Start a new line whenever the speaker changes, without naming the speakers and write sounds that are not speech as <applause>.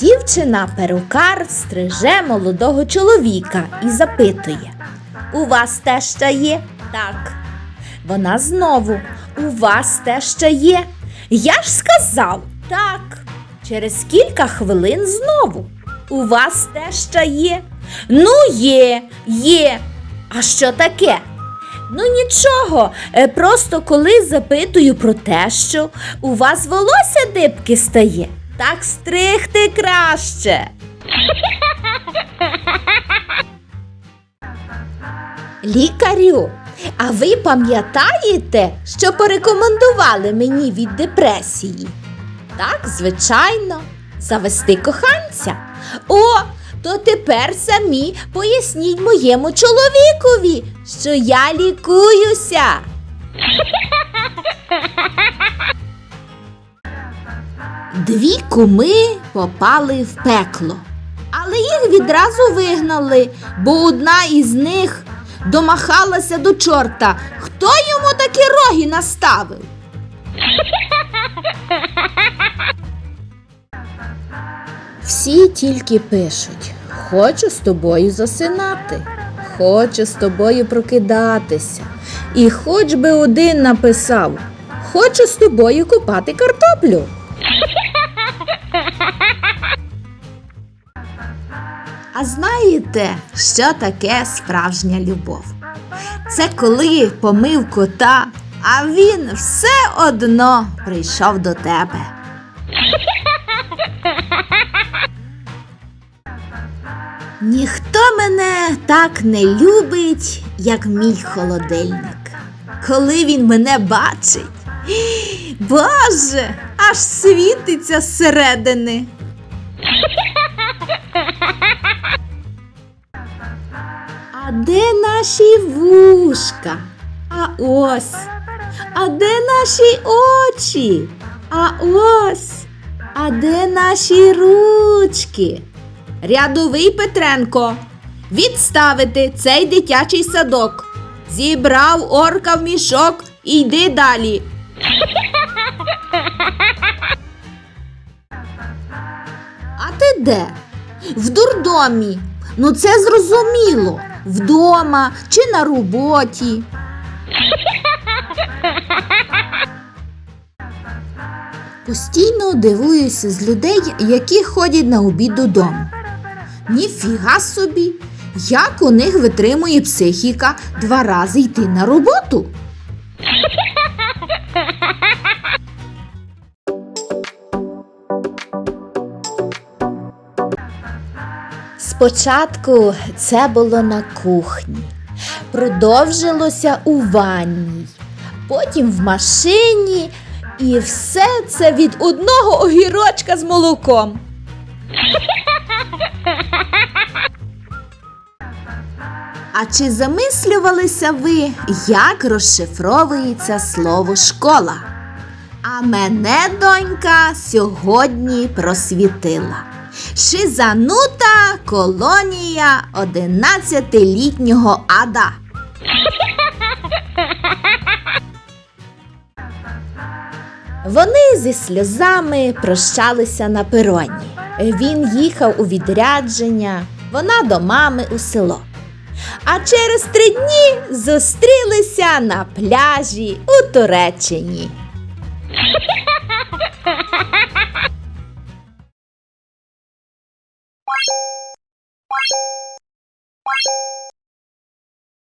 Дівчина перукар стриже молодого чоловіка і запитує: У вас теща є? Так. Вона знову: У вас теща є? Я ж сказав так. Через кілька хвилин знову. У вас теща є? Ну, є, є. А що таке? Ну нічого, е, просто коли запитую про те, що у вас волосся дибки стає, так стригти краще. Лікарю, а ви пам'ятаєте, що порекомендували мені від депресії? Так, звичайно, завести коханця. О, то тепер самі поясніть моєму чоловікові, що я лікуюся. Дві куми попали в пекло, але їх відразу вигнали, бо одна із них домахалася до чорта. Хто йому такі роги наставив? Всі тільки пишуть: хочу з тобою засинати, хочу з тобою прокидатися. І хоч би один написав, хочу з тобою купати картоплю. А знаєте, що таке справжня любов? Це коли помив кота, а він все одно прийшов до тебе. Ніхто мене так не любить, як мій холодильник. Коли він мене бачить, <gasps> Боже, аж світиться зсередини. А де наші вушка? А ось. А де наші очі? А ось. А де наші ручки? Рядовий Петренко. Відставити цей дитячий садок. Зібрав орка в мішок і йди далі. А ти де? В дурдомі. Ну це зрозуміло. Вдома чи на роботі. Постійно дивуюся з людей, які ходять на обід додому. Ніфіга собі, як у них витримує психіка два рази йти на роботу. Спочатку це було на кухні, продовжилося у ванній, потім в машині, і все це від одного огірочка з молоком. А чи замислювалися ви, як розшифровується слово школа? А мене донька сьогодні просвітила. Шизанута колонія 11-літнього ада. Вони зі сльозами прощалися на пероні. Він їхав у відрядження, вона до мами у село. А через три дні зустрілися на пляжі у Туреччині.